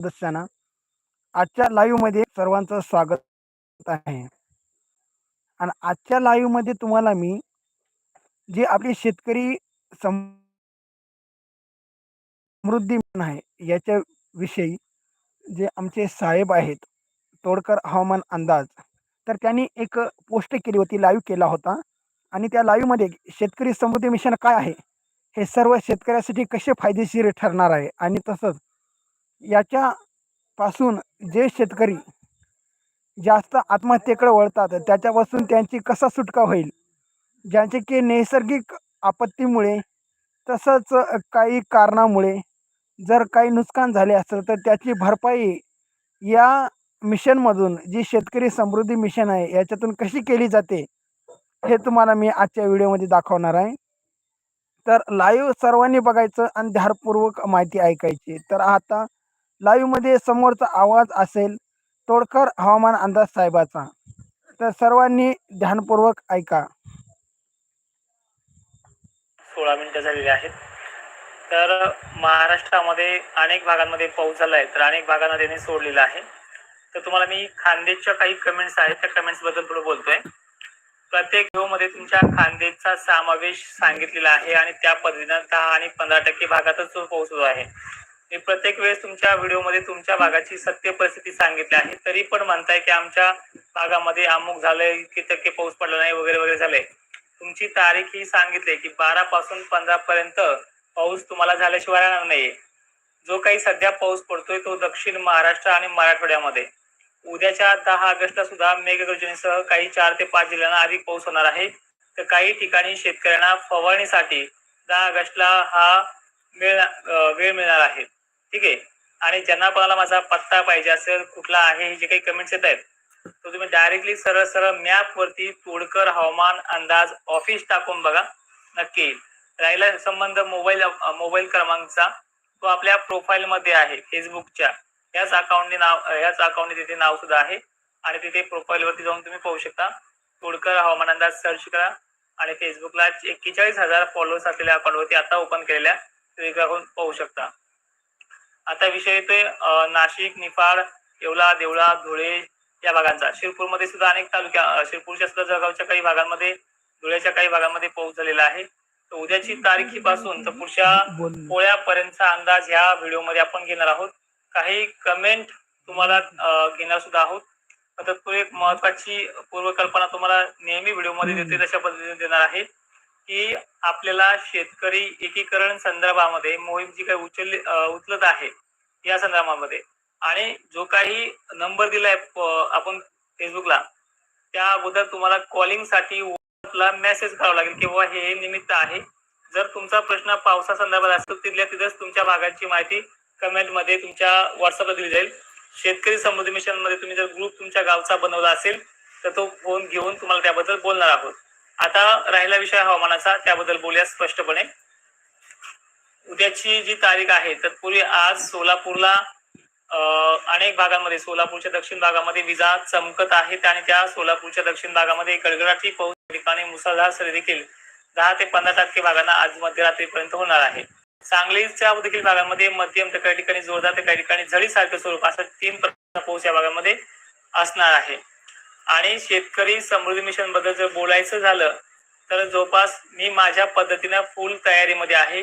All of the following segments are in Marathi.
सदस्यांना आजच्या लाईव्हमध्ये सर्वांचं स्वागत आहे. आणि आजच्या लाईव्हमध्ये तुम्हाला मी जे आपले शेतकरी समृद्धी आहे याच्या विषयी जे आमचे साहेब आहेत तोडकर हवामान अंदाज तर त्यांनी एक पोस्ट केली होती लाईव्ह केला होता. आणि त्या लाईव्हमध्ये शेतकरी समृद्धी मिशन काय आहे? हे सर्व शेतकऱ्यासाठी कसे फायदेशीर ठरणार आहे? आणि तसंच याच्यापासून जे शेतकरी जास्त आत्महत्येकडे वळतात त्याच्यापासून त्यांची कसा सुटका होईल? ज्यांचे की नैसर्गिक आपत्तीमुळे तसंच काही कारणामुळे जर काही नुकसान झाले असेल तर त्याची भरपाई या मिशनमधून जी शेतकरी समृद्धी मिशन आहे याच्यातून कशी केली जाते हे तुम्हाला मी आजच्या व्हिडिओमध्ये दाखवणार आहे. तर लाईव्ह सर्वांनी बघायचं आणि ध्यानपूर्वक माहिती ऐकायची. तर आता लाईव्हमध्ये समोरचा आवाज असेल तोडकर हवामान अंदाज साहेबाचा. तर सर्वांनी ध्यानपूर्वक ऐका. सोळा मिनिटं झालेली आहेत. तर महाराष्ट्रामध्ये अनेक भागांमध्ये पाऊस झाला आहे तर अनेक भागांना त्यांनी सोडलेला आहे. तर तुम्हाला मी खानदेशच्या काही कमेंट्स आहेत त्या कमेंट्सबद्दल थोडं बोलतोय. प्रत्येकमध्ये तुमच्या खानदेशचा समावेश सांगितलेला आहे आणि त्या पद्धतीनं दहा आणि पंधरा टक्के भागातच तो पाऊस होतो आहे. मी प्रत्येक वेळेस तुमच्या व्हिडिओमध्ये तुमच्या भागाची सत्य परिस्थिती सांगितली आहे. तरी पण म्हणताय की आमच्या भागामध्ये अमुक झालंय इतके टक्के पाऊस पडला नाही वगैरे वगैरे झालंय. तुमची तारीख ही सांगितली की बारा पासून पंधरा पर्यंत पाऊस तुम्हाला झाल्याशिवाय राहणार नाहीये. जो काही सध्या पाऊस पडतोय तो दक्षिण महाराष्ट्र आणि मराठवाड्यामध्ये. उद्याच्या दहा ऑगस्टला सुद्धा मेघगर्जनेसह काही चार ते पाच जिल्ह्यांना अधिक पाऊस होणार आहे. तर काही ठिकाणी शेतकऱ्यांना फवारणीसाठी दहा ऑगस्टला हा वेळ मिळणार आहे. ठीक आहे? आणि ज्यांना कोणाला माझा पत्ता पाहिजे असेल कुठला आहे हे जे काही कमेंट्स येत आहेत तर तुम्ही डायरेक्टली सरळ सरळ मॅप वरती तोडकर हवामान अंदाज ऑफिस टाकून बघा. नक्की. येईल राहिला संबंध मोबाईल मोबाईल क्रमांकचा. तो आपल्या प्रोफाईल मध्ये आहे फेसबुकच्या याच अकाउंटने नाव याच अकाउंटने तिथे नाव सुद्धा आहे. आणि तिथे प्रोफाईल वरती जाऊन तुम्ही पाहू शकता. तोडकर हवामान अंदाज सर्च करा. आणि फेसबुकला एक्केचाळीस हजार फॉलोअर्स असलेल्या अकाउंटवरती आता ओपन केलेल्या तुम्ही पाहू शकता. आता विषय येतोय नाशिक निफाड येवला देवळा धुळे या भागांचा. शिरपूरमध्ये सुद्धा अनेक तालुक्या शिरपूरच्या सुद्धा जळगावच्या काही भागांमध्ये धुळ्याच्या काही भागांमध्ये पाऊस झालेला आहे. तर उद्याची तारीखीपासून तर पुढच्या पोळ्यापर्यंतचा अंदाज ह्या व्हिडिओमध्ये आपण घेणार आहोत. काही कमेंट तुम्हाला घेणार सुद्धा आहोत. आता एक महत्वाची पूर्वकल्पना तुम्हाला नेहमी व्हिडिओमध्ये देते तशा पद्धतीने देणार आहे. की आपल्याला शेतकरी एकीकरण संदर्भामध्ये मोहीम जी काही उचलली उचलत आहे या संदर्भामध्ये. आणि जो काही नंबर दिलाय आपण फेसबुकला त्या अगोदर तुम्हाला कॉलिंगसाठी मेसेज करावा लागेल किंवा हे निमित्त आहे. जर तुमचा प्रश्न पावसा संदर्भात असेल तिथल्या तिथेच तुमच्या भागाची माहिती कमेंटमध्ये तुमच्या व्हॉट्सअपला दिली जाईल. शेतकरी समृद्धी मिशनमध्ये तुम्ही जर ग्रुप तुमच्या गावचा बनवला असेल तर तो फोन घेऊन तुम्हाला त्याबद्दल बोलणार आहोत. आता राहिला विषय हवामानाचा त्याबद्दल बोलूया स्पष्टपणे. उद्याची जी तारीख आहे तत्पूर्वी आज सोलापूरला अनेक भागांमध्ये सोलापूरच्या दक्षिण भागामध्ये विजा चमकत आहेत आणि त्या सोलापूरच्या दक्षिण भागामध्ये गडगडाटी पाऊस ठिकाणी मुसळधार सरी देखील दहा ते पंधरा टक्के भागांना आज मध्यरात्रीपर्यंत होणार आहे. सांगलीच्या देखील भागामध्ये मध्यम तर काही ठिकाणी जोरदार तर काही ठिकाणी झडीसारखं स्वरूप असं तीन प्रकारचा पाऊस या भागामध्ये असणार आहे. आणि शेतकरी समृद्धी मिशनबद्दल जर बोलायचं झालं तर जवळपास मी माझ्या पद्धतीनं फुल तयारीमध्ये आहे.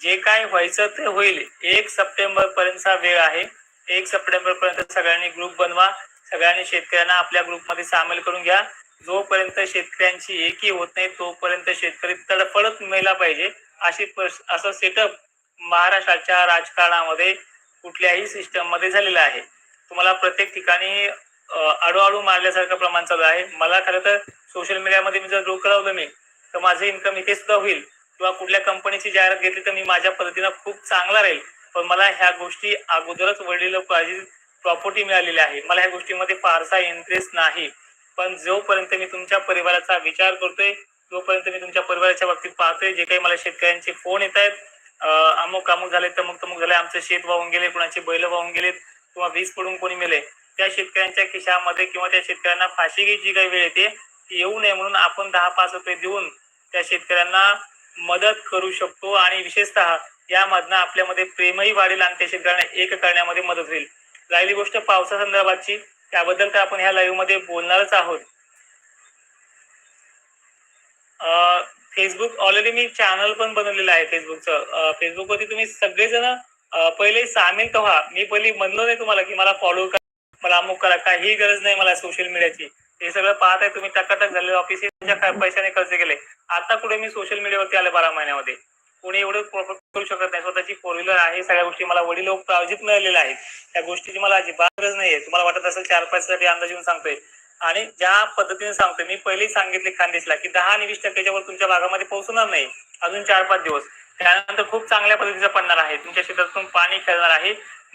जे काय व्हायचं ते होईल. एक सप्टेंबर पर्यंतचा वेळ आहे. एक सप्टेंबर पर्यंत सगळ्यांनी ग्रुप बनवा. सगळ्यांनी शेतकऱ्यांना आपल्या ग्रुपमध्ये सामील करून घ्या. जोपर्यंत शेतकऱ्यांची एकी होत नाही तोपर्यंत शेतकरी तडफडत मेला पाहिजे. अशी असं सेटअप महाराष्ट्राच्या राजकारणामध्ये कुठल्याही सिस्टममध्ये झालेलं आहे. तुम्हाला प्रत्येक ठिकाणी आडू मारल्यासारखं प्रमाण चालू आहे. मला खरं तर सोशल मीडियामध्ये मी जर डोकं लावलं मी तर माझं इन्कम इथे सुद्धा होईल. किंवा कुठल्या कंपनीची जाहिरात घेतली तर मी माझ्या पद्धतीनं खूप चांगला राहील. पण मला ह्या गोष्टी अगोदरच वडील पाहिजे प्रॉपर्टी मिळालेली आहे. मला ह्या गोष्टीमध्ये फारसा इंटरेस्ट नाही. पण जोपर्यंत मी तुमच्या परिवाराचा विचार करतोय जोपर्यंत मी तुमच्या परिवाराच्या बाबतीत पाहतोय. जे काही मला शेतकऱ्यांचे फोन येत आहेत अमुक अमुक झाले तमुक तमुक झाले आमचं शेत वाहून गेले कुणाचे बैल वाहून गेलेत किंवा वीज पडून कोणी मेले त्या शेतकऱ्यांच्या खिशामध्ये किंवा त्या शेतकऱ्यांना फाशी जी काही वेळ येते ती येऊ नये म्हणून आपण दहा पाच रुपये देऊन त्या शेतकऱ्यांना मदत करू शकतो आणि विशेषतः यामधनं आपल्यामध्ये प्रेमही वाढेल आणि त्या शेतकऱ्यांना एक करण्यामध्ये मदत होईल. राहिली गोष्ट पावसासंदर्भातची त्याबद्दल तर आपण ह्या लाईव्हमध्ये बोलणारच आहोत. फेसबुक ऑलरेडी मी चॅनल पण बनवलेलं आहे फेसबुकचं फेसबुकवरती तुम्ही सगळेजण पहिले सामील व्हा. मी पहिली म्हणलो नाही तुम्हाला की मला फॉलो मला अमुक करा काही गरज नाही मला सोशल मीडियाची हे सगळं पाहताय तुम्ही टकाटक झालेले ऑफिस पैशाने खर्च केले. आता कुठे मी सोशल मीडियावरती आले बारा महिन्यामध्ये? कोणी एवढं प्रॉपर करू शकत नाही. स्वतःची फोर व्हीलर आहे सगळ्या गोष्टी मला वडील लोक प्रायोजित मिळालेले आहेत. त्या गोष्टीची मला अजिबात गरज नाहीये. तुम्हाला वाटत असेल चार पाच साठी अंदाज येऊन सांगतोय. आणि ज्या पद्धतीने सांगतोय मी पहिलेच सांगितले खानदेशला की दहा आणि वीस टक्क्याच्या वर तुमच्या भागामध्ये पोहोचणार नाही. अजून चार पाच दिवस. त्यानंतर खूप चांगल्या पद्धतीचं पडणार आहे. तुमच्या शेतातून पाणी खेळणार आहे.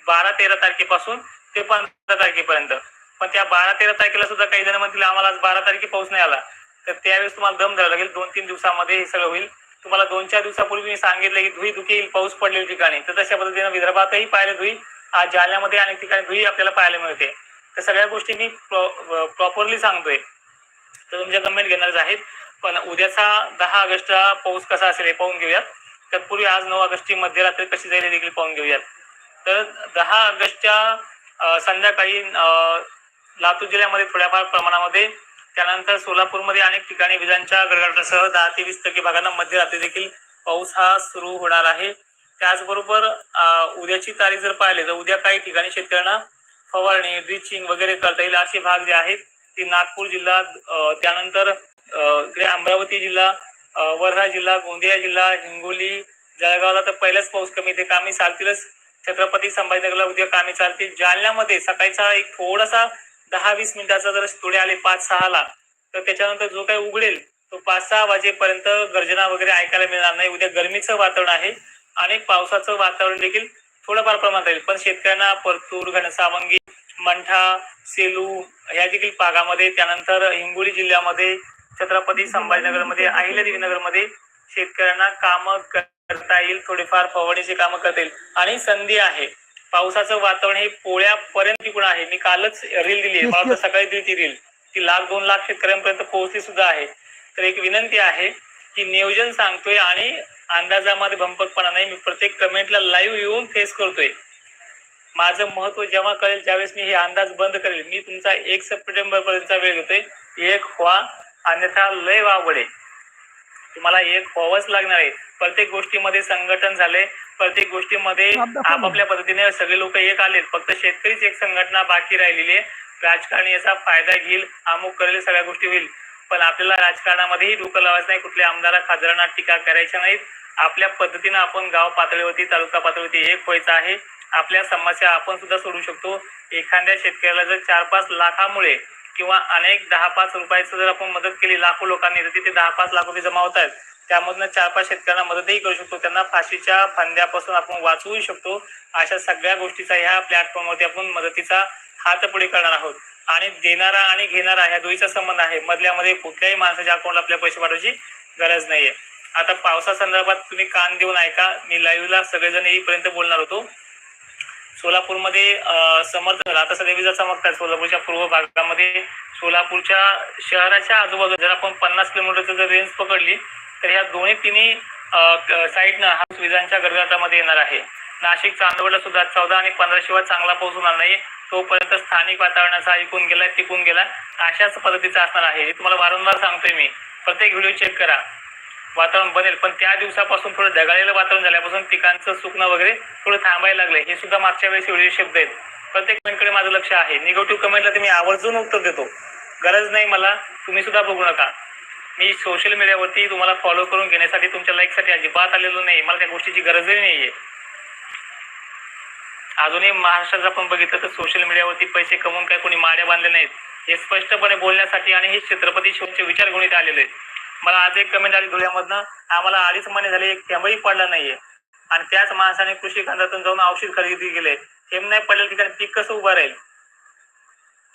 बारा तेरा तारखेपासून ते पंधरा तारखेपर्यंत. पण त्या बारा तेरा तारखेला सुद्धा काही जण म्हणतील आम्हाला आज बारा तारखे पाऊस नाही आला. तर त्यावेळेस तुम्हाला दम द्यावा लागेल. दोन तीन दिवसामध्ये हे सगळं होईल. तुम्हाला दोन चार दिवसापूर्वी मी सांगितलं की धुई धुके येईल पाऊस पडलेल्या ठिकाणी. तर तशा पद्धतीने विदर्भातही पाहिलं धुई आज जालन्यामध्ये अनेक ठिकाणी धुई आपल्याला पाहायला मिळते. तर सगळ्या गोष्टी मी प्रॉपरली सांगतोय. तर तुमच्या कमेंट घेणारच आहेत. पण उद्याचा दहा ऑगस्टचा पाऊस कसा असेल हे पाहून घेऊयात. तत्पूर्वी आज नऊ ऑगस्टची मध्यरात्री कशी जाईल देखील पाहून घेऊयात. तर दहा ऑगस्टच्या संध्याकाळी लातूर जिल्ह्यामध्ये थोड्याफार प्रमाणामध्ये. त्यानंतर सोलापूरमध्ये अनेक ठिकाणी विजांच्या गडगडाटासह दहा ते वीस टक्के भागांना मध्यरात्री देखील पाऊस हा सुरू होणार आहे. त्याचबरोबर उद्याची तारीख जर पाहिली तर उद्या काही ठिकाणी शेतकऱ्यांना फवारणी ड्रिचिंग वगैरे करता येईल असे भाग जे आहेत ते नागपूर जिल्हा त्यानंतर अं, इकडे अमरावती जिल्हा वर्धा जिल्हा गोंदिया जिल्हा हिंगोली जळगावला तर पहिलाच पाऊस कमी ते कामी चालतीलच छत्रपती संभाजीनगरला उद्या कामे चालतील. जालन्यामध्ये सकाळचा एक थोडासा दहा वीस मिनिटाचा जर थोडे आले पाच सहाला तर त्याच्यानंतर जो काही उघडेल तो पाच सहा वाजेपर्यंत गर्जना वगैरे ऐकायला मिळणार नाही. उद्या गरमीचं वातावरण आहे. आणि पावसाचं वातावरण देखील थोडंफार प्रमाणात राहील. पण शेतकऱ्यांना परतूर घनसावंगी मंठा सेलू ह्या देखील भागामध्ये त्यानंतर हिंगोली जिल्ह्यामध्ये छत्रपती संभाजीनगरमध्ये अहिल्यादेवीनगरमध्ये शेतकऱ्यांना कामं करता येईल थोडेफार फवारणीचे कामं करता येईल आणि संधी आहे. पावसाचं वातावरण हे पोळ्यापर्यंत तिकडून आहे. मी कालच रील दिली आहे. मला सकाळी दिली ती रील ती लाख दोन लाख शेतकऱ्यांपर्यंत पोहोचली सुद्धा आहे. तर एक विनंती आहे की नियोजन सांगतोय आणि अंदाजामध्ये भंपकपणा नाही. मी प्रत्येक कमेंटला लाईव्ह येऊन फेस करतोय. माझं महत्त्व जेव्हा कळेल ज्यावेळेस मी हे अंदाज बंद करेल. मी तुमचा एक सप्टेंबर पर्यंतचा वेळ घेतोय. एक व्हा अन्यथा लय वावडे तुम्हाला एक व्हावंच लागणार आहे. प्रत्येक गोष्टीमध्ये संघटन झाले प्रत्येक गोष्टीमध्ये आपापल्या पद्धतीने सगळे लोक एक आलेत. फक्त शेतकरीच एक संघटना बाकी राहिलेली आहे. राजकारणी याचा फायदा घेईल अमुक करेल सगळ्या गोष्टी होईल. पण आपल्याला राजकारणामध्येही डोकं लावायचं नाही. कुठल्या आमदारा खासदारांना टीका करायच्या नाहीत. आपल्या पद्धतीनं आपण गाव पातळीवरती तालुका पातळीवरती एक व्हायचं आहे. आपल्या समस्या आपण सुद्धा सोडू शकतो. एखाद्या शेतकऱ्याला जर चार पाच लाखामुळे किंवा अनेक दहा पाच रुपयाचं जर आपण मदत केली लाखो लोकांनी तर तिथे दहा पाच लाख रुपये जमा होत आहेत त्यामधनं चार पाच शेतकऱ्यांना मदतही करू शकतो. त्यांना फाशीच्या फांद्यापासून आपण वाचवू शकतो. अशा सगळ्या गोष्टीचा ह्या प्लॅटफॉर्मवरती आपण मदतीचा हात पुढे करणार आहोत. आणि देणारा आणि घेणारा ह्या दोन्हीचा संबंध आहे. मधल्यामध्ये कुठल्याही माणसाच्या अकाउंटला आपल्या पैसे पाठवायची गरज नाहीये. आता पावसा संदर्भात तुम्ही कान देऊन ऐका. मी लाईव्हला सगळेजण येईपर्यंत बोलणार होतो. सोलापूरमध्ये समर्थ आता सध्या विजा चमकतात सोलापूरच्या पूर्व भागामध्ये सोलापूरच्या शहराच्या आजूबाजूला जर आपण पन्नास किलोमीटरचं जर रेंज पकडली तर ह्या दोन्ही तिन्ही साईडनं हा विजांच्या गडगडाटामध्ये येणार आहे. नाशिक चांदवडला सुद्धा चौदा आणि पंधरा शिवाय चांगला पाऊस होणार नाही. तोपर्यंत स्थानिक वातावरणाचा ऐकून गेला टिकून गेला अशाच पद्धतीचा असणार आहे. हे तुम्हाला वारंवार सांगतोय मी. प्रत्येक व्हिडिओ चेक करा. वातावरण बनेल. पण त्या दिवसापासून थोडं ढगाळलेलं वातावरण झाल्यापासून पिकांचं सुकणं वगैरे थोडं थांबायला लागलं हे सुद्धा मागच्या वेळेस व्हिडिओ शब्द आहेत. प्रत्येक कमेंटकडे माझं लक्ष आहे. निगेटिव्ह कमेंटला तुम्ही आवर्जून उत्तर देतो. गरज नाही मला. तुम्ही सुद्धा बघू नका. मी सोशल मीडियावरती तुम्हाला फॉलो करून घेण्यासाठी तुमच्या लाईकसाठी अजिबात आलेलो नाही मला त्या गोष्टीची गरजही नाहीये. अजूनही महाराष्ट्रात आपण बघितलं तर सोशल मीडियावरती पैसे कमवून काय कोणी माड्या बांधले नाहीत. हे स्पष्टपणे बोलण्यासाठी आणि हे छत्रपती शिवचे विचार घेऊन इथे आलेले मला आज एक कमेंट आली धुळ्यामधनं. आम्हाला अडीच महिने झाले एक थेंबही पडला नाहीये. आणि त्याच माणसाने कृषी केंद्रातून जाऊन औषध खरेदी केले. थेंब नाही पडले ठिकाणी पीक कसं उभं राहील?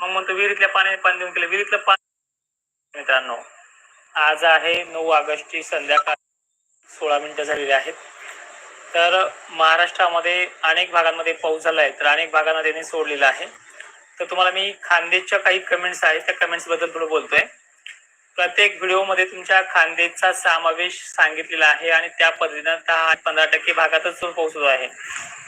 मग म्हणतो विहिरीतल्या पाण्याने पाणी देऊन केलं. विहिरीतलं पाणी मित्रांनो आज आहे नऊ ऑगस्टची संध्याकाळ सोळा मिनिटं झालेली आहेत. तर महाराष्ट्रामध्ये अनेक भागांमध्ये पाऊस झाला आहे तर अनेक भागांना त्यांनी सोडलेला आहे. तर तुम्हाला मी खानदेशच्या काही कमेंट्स आहेत त्या कमेंट्सबद्दल थोडं बोलतोय. प्रत्येक व्हिडिओमध्ये तुमच्या खानदेशचा समावेश सांगितलेला आहे आणि त्या पद्धतीनं दहा पंधरा टक्के भागातच तो पोहोचलो आहे.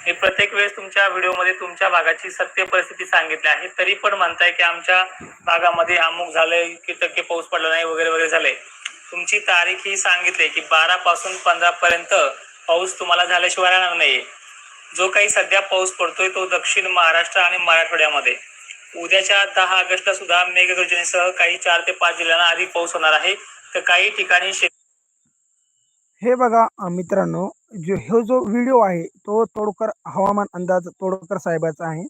मी प्रत्येक वेळेस तुमच्या व्हिडिओमध्ये तुमच्या भागाची सत्य परिस्थिती सांगितली आहे. तरी पण म्हणताय की आमच्या भागामध्ये अमुक झालंय की टक्के पाऊस पडला नाही वगैरे वगैरे झालंय. तुमची तारीख ही सांगितली की बारा पासून पंधरा पर्यंत पाऊस तुम्हाला झाल्याशिवाय राहणार नाहीये. जो काही सध्या पाऊस पडतोय तो दक्षिण महाराष्ट्र आणि मराठवाड्यामध्ये. उद्याच्या दहा ऑगस्टला सुद्धा मेघगर्जनेसह काही चार ते पाच जिल्ह्यांना आधी पाऊस होणार आहे. तर काही ठिकाणी हे बघा मित्रांनो जो हे जो व्हिडिओ आहे तो तोडकर हवामान अंदाज तोडकर साहेबाचा आहे.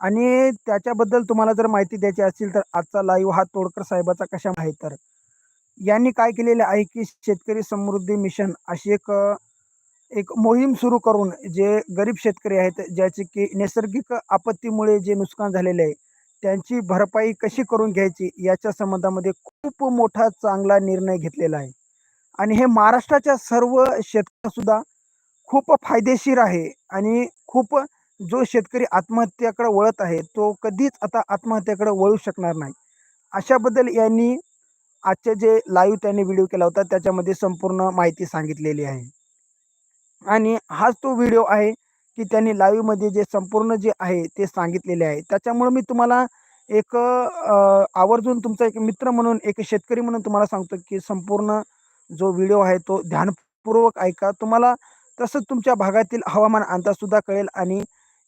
आणि त्याच्याबद्दल तुम्हाला जर माहिती द्यायची असेल तर आजचा लाईव्ह हा तोडकर साहेबाचा कशा आहे? तर यांनी काय केलेलं आहे की शेतकरी समृद्धी मिशन अशी एक एक मोहीम सुरू करून जे गरीब शेतकरी आहेत ज्याचे की नैसर्गिक आपत्तीमुळे जे नुकसान झालेले आहे त्यांची भरपाई कशी करून घ्यायची याच्या संबंधामध्ये खूप मोठा चांगला निर्णय घेतलेला आहे. आणि हे महाराष्ट्राच्या सर्व शेतकऱ्यांसुद्धा खूप फायदेशीर आहे आणि खूप जो शेतकरी आत्महत्याकडे वळत आहे तो कधीच आता आत्महत्याकडे वळू शकणार नाही. अशाबद्दल यांनी आजचे जे लाईव्ह त्यांनी व्हिडिओ केला होता त्याच्यामध्ये संपूर्ण माहिती सांगितलेली आहे. आणि हाच तो व्हिडिओ आहे की त्यांनी लाईव्हमध्ये जे संपूर्ण जे आहे ते सांगितलेले आहे. त्याच्यामुळे मी तुम्हाला एक आवर्जून तुमचा एक मित्र म्हणून एक शेतकरी म्हणून तुम्हाला सांगतो की संपूर्ण जो व्हिडिओ आहे तो ध्यानपूर्वक ऐका. तुम्हाला तसंच तुमच्या भागातील हवामान अंदाजसुद्धा कळेल आणि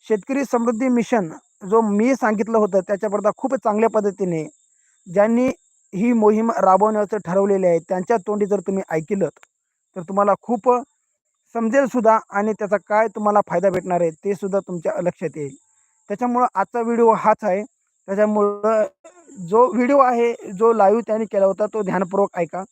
शेतकरी समृद्धी मिशन जो मी सांगितलं होतं त्याच्याकरता खूप चांगल्या पद्धतीने ज्यांनी ही मोहीम राबवण्याचं ठरवलेली आहे त्यांच्या तोंडी जर तुम्ही ऐकलं तर तुम्हाला खूप समजेल सुद्धा आणि त्याचा काय तुम्हाला फायदा भेटणार आहे ते सुद्धा तुमच्या लक्षात येईल. त्याच्यामुळं आजचा व्हिडिओ हाच आहे. त्याच्यामुळं जो व्हिडिओ आहे जो लाईव्ह त्यांनी केला होता तो ध्यानपूर्वक ऐका.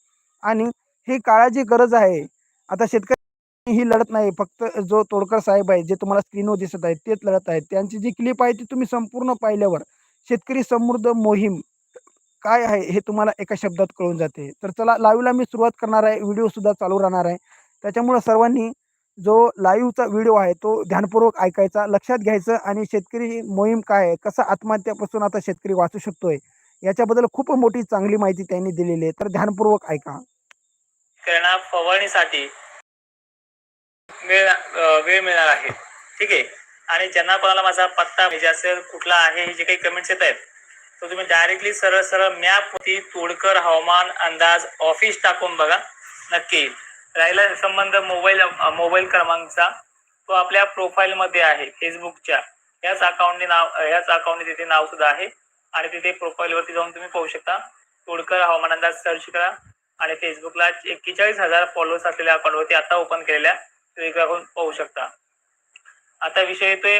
आणि ही काळाची गरज आहे. आता शेतकरी ही लढत नाही फक्त जो तोडकर साहेब आहे जे तुम्हाला स्क्रीनवर दिसत आहे तेच लढत आहेत. त्यांची जी क्लिप आहे ती तुम्ही संपूर्ण पाहिल्यावर शेतकरी समृद्ध मोहीम काय आहे हे तुम्हाला एका शब्दात कळून जाते. तर चला लाईव्हला मी सुरुवात करणार आहे. व्हिडिओ सुद्धा चालू राहणार आहे. त्याच्यामुळं सर्वांनी जो लाईव्हचा व्हिडिओ आहे तो ध्यानपूर्वक ऐकायचा लक्षात घ्यायचं आणि शेतकरी मोहीम काय आहे कसा आत्महत्यापासून आता शेतकरी वाचू शकतोय याच्याबद्दल खूप मोठी चांगली माहिती त्यांनी दिलेली आहे तर ध्यानपूर्वक ऐका. शेतकऱ्यांना फवारणीसाठी वेळ वेळ मिळणार आहे. ठीक आहे? आणि ज्यांना कोणाला माझा पत्ता म्हणजे असेल कुठला आहे हे जे काही कमेंट्स येत आहेत तर तुम्ही डायरेक्टली सरळ सरळ मॅप तोडकर हवामान अंदाज ऑफिस टाकून बघा. नक्की. येईल. राहिला संबंध मोबाईल मोबाईल क्रमांकचा. तो आपल्या प्रोफाईलमध्ये आहे फेसबुकच्या याच अकाउंटने नाव याच अकाउंटने तिथे नाव सुद्धा आहे. आणि तिथे प्रोफाईलवरती जाऊन तुम्ही पाहू शकता. तोडकर हवामान अंदाज सर्च करा. आणि फेसबुकला एक्केचाळीस हजार फॉलोअर्स असलेल्या अकाउंटवरती आता ओपन केलेल्या पाहू शकता. आता विषय येतोय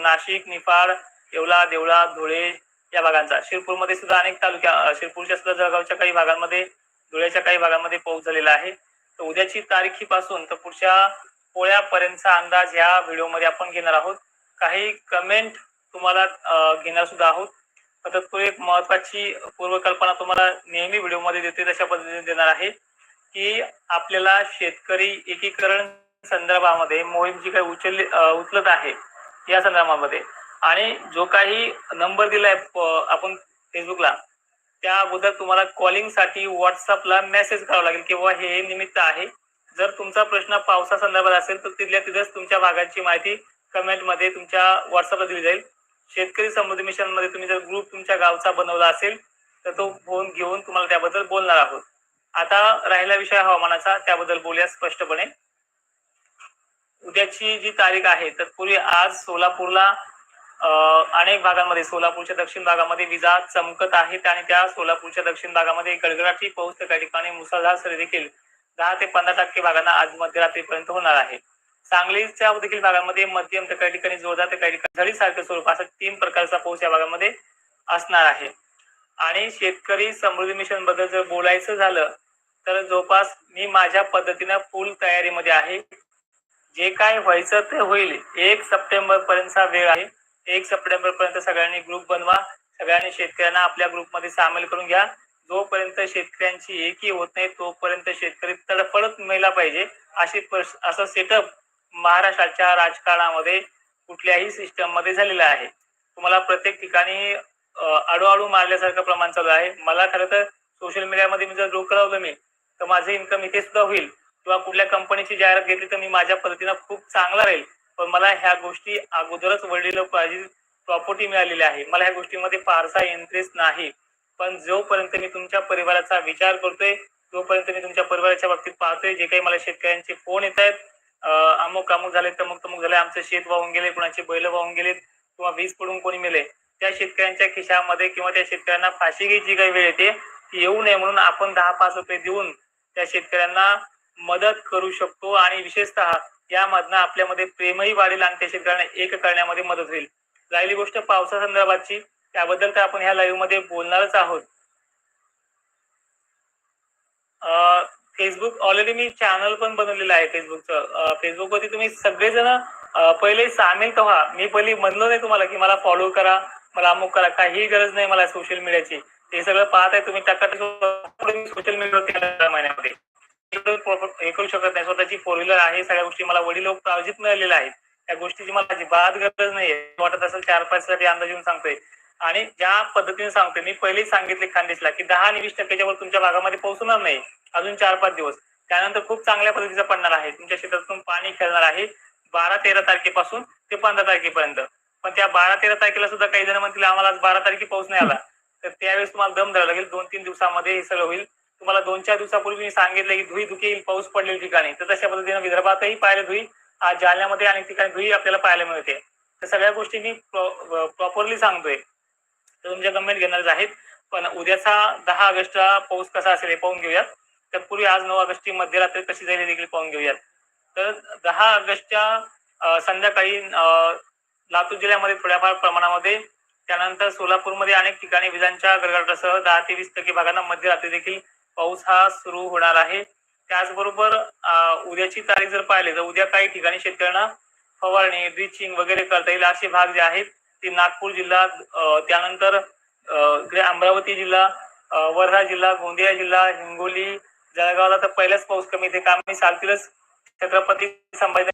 नाशिक निफाड येवला देवळा धुळे या भागांचा. शिरपूरमध्ये सुद्धा अनेक तालुक्या शिरपूरच्या सुद्धा जळगावच्या काही भागांमध्ये धुळ्याच्या काही भागांमध्ये पाऊस झालेला आहे. तर उद्याची तारखीपासून तर पुढच्या पोळ्यापर्यंतचा अंदाज ह्या व्हिडिओमध्ये आपण घेणार आहोत. काही कमेंट तुम्हाला घेणार सुद्धा आहोत. तत्पूर्वी तो एक महत्वाची पूर्वकल्पना तुम्हाला नेहमी व्हिडिओमध्ये देते तशा पद्धतीने देणार आहे की आपल्याला शेतकरी एकीकरण संदर्भामध्ये मोहीम जी काही उचलली उचलत आहे या संदर्भामध्ये. आणि जो काही नंबर दिलाय आपण फेसबुकला त्या अगोदर तुम्हाला कॉलिंगसाठी व्हॉट्सअपला मेसेज करावा लागेल किंवा हे निमित्त आहे. जर तुमचा प्रश्न पावसा संदर्भात असेल तर तिथल्या तिथेच तुमच्या भागाची माहिती कमेंटमध्ये तुमच्या व्हॉट्सअपला दिली जाईल. शेतकरी समृद्धी मिशनमध्ये तुम्ही जर ग्रुप तुमच्या गावचा बनवला असेल तर तो फोन घेऊन तुम्हाला त्याबद्दल बोलणार आहोत. आता राहिला विषय हवामानाचा त्याबद्दल बोलूया स्पष्टपणे. उद्याची जी तारीख आहे तत्पूर्वी आज सोलापूरला अनेक भागांमध्ये सोलापूरच्या दक्षिण भागामध्ये विजा चमकत आहेत आणि त्या सोलापूरच्या दक्षिण भागामध्ये गडगडाटी पाऊस त्या ठिकाणी मुसळधार सरी देखील दहा ते पंधरा टक्के भागांना आज मध्यरात्रीपर्यंत होणार आहे. सांगलीच्या देखील भागामध्ये मध्यम तर काही ठिकाणी जोरदार तर काही ठिकाणी झडीसारखं स्वरूप असं तीन प्रकारचा पाऊस या भागामध्ये असणार आहे. आणि शेतकरी समृद्धी मिशनबद्दल जर बोलायचं झालं तर जवळपास मी माझ्या पद्धतीनं फुल तयारीमध्ये आहे. जे काय व्हायचं ते होईल. एक सप्टेंबर पर्यंतचा वेळ आहे. एक सप्टेंबर पर्यंत सगळ्यांनी ग्रुप बनवा. सगळ्यांनी शेतकऱ्यांना आपल्या ग्रुपमध्ये सामील करून घ्या. जोपर्यंत शेतकऱ्यांची एकी होत नाही तोपर्यंत शेतकरी तडफडत मेला पाहिजे. अशी पस- असं सेटअप महाराष्ट्राच्या राजकारणामध्ये कुठल्याही सिस्टममध्ये झालेलं आहे. तुम्हाला प्रत्येक ठिकाणी अं, आडूआडू मारल्यासारखं प्रमाण चालू आहे. मला खरं तर सोशल मीडियामध्ये मी जर डोकं लावलं मी तर माझं इन्कम इथे सुद्धा होईल. किंवा कुठल्या कंपनीची जाहिरात घेतली तर मी माझ्या पद्धतीनं खूप चांगला राहील. पण मला ह्या गोष्टी अगोदरच वडील पाहिजे प्रॉपर्टी मिळालेली आहे. मला ह्या गोष्टीमध्ये फारसा इंटरेस्ट नाही. पण जोपर्यंत मी तुमच्या परिवाराचा विचार करतोय तोपर्यंत मी तुमच्या परिवाराच्या बाबतीत पाहतोय. जे काही मला शेतकऱ्यांचे फोन येत आहेत अमुक अमुक झाले तमुक तमुक झाले आमचं शेत वाहून गेले कुणाचे बैल वाहून गेलेत किंवा वीज पडून कोणी मेले त्या शेतकऱ्यांच्या खिशामध्ये किंवा त्या शेतकऱ्यांना फाशी घ्यायची काही वेळ येते ती येऊ नये म्हणून आपण दहा पाच रुपये देऊन त्या शेतकऱ्यांना मदत करू शकतो. आणि विशेषतः यामधनं आपल्यामध्ये प्रेमही वाढेल आणि त्या शेतकऱ्यांना एक करण्यामध्ये मदत होईल. राहिली गोष्ट पावसासंदर्भातची. त्याबद्दल तर आपण ह्या लाईव्हमध्ये बोलणारच आहोत. फेसबुक ऑलरेडी मी चॅनल पण बनवलेलं आहे फेसबुकचं फेसबुकवरती तुम्ही सगळेजण पहिले सामील तर व्हा मी पहिली म्हणलो नाही तुम्हाला की मला फॉलो करा मला अमुक करा. काहीही गरज नाही मला सोशल मीडियाची हे सगळं पाहत आहे तुम्ही टक्का सोशल मीडियावर महिन्यामध्ये. हे करू शकत नाही स्वतःची फोर व्हीलर आहे. सगळ्या गोष्टी मला वडील प्रायोजित मिळालेल्या आहेत. त्या गोष्टीची मला अजिबात गरज नाहीये. वाटत असेल चार पाच साठी अंदाज येऊन सांगतोय. आणि ज्या पद्धतीने सांगतोय मी पहिलेच सांगितले खानदेशला की दहा आणि वीस टक्क्याच्या वर तुमच्या भागामध्ये पोहोचणार नाही. अजून चार पाच दिवस. त्यानंतर खूप चांगल्या पद्धतीचा पडणार आहे. तुमच्या शेतातून पाणी खेळणार आहे. बारा तेरा तारखेपासून ते पंधरा तारखेपर्यंत. पण त्या बारा तेरा तारखेला सुद्धा काही जण म्हणतील आम्हाला आज बारा तारखे पाऊस नाही आला. तर त्यावेळेस तुम्हाला दम द्यावा लागेल. दोन तीन दिवसामध्ये हे सगळं होईल. तुम्हाला दोन चार दिवसापूर्वी मी सांगितलं की धुई धुके येईल पाऊस पडलेल्या ठिकाणी. तर तशा पद्धतीने विदर्भातही पाहायला धुई आज जालन्यामध्ये अनेक ठिकाणी धुई आपल्याला पाहायला मिळते. तर सगळ्या गोष्टी मी प्रॉपरली सांगतोय. तर तुमच्या कमेंट घेणारच आहेत. पण उद्याचा दहा ऑगस्टला पाऊस कसा असेल हे पाहून घेऊयात. तत्पूर्वी आज नऊ ऑगस्टची मध्यरात्री कशी जाईल हे देखील पाहून घेऊयात. तर दहा ऑगस्टच्या संध्याकाळी अं, लातूर जिल्ह्यामध्ये थोड्याफार प्रमाणामध्ये त्यानंतर सोलापूरमध्ये अनेक ठिकाणी विजांच्या गडगडाटासह दहा ते वीस टक्के भागांना मध्यरात्री देखील पाऊस हा सुरू होणार आहे. त्याचबरोबर उद्याची तारीख जर पाहिली तर उद्या काही ठिकाणी शेतकऱ्यांना फवारणी ब्रिचिंग वगैरे करता येईल असे भाग जे आहेत ते नागपूर जिल्हा अं, त्यानंतर अं, इकडे अमरावती जिल्हा वर्धा जिल्हा गोंदिया जिल्हा हिंगोली जळगावला तर पहिलाच पाऊस कमी ते कामी चालतीलच छत्रपती संभाजी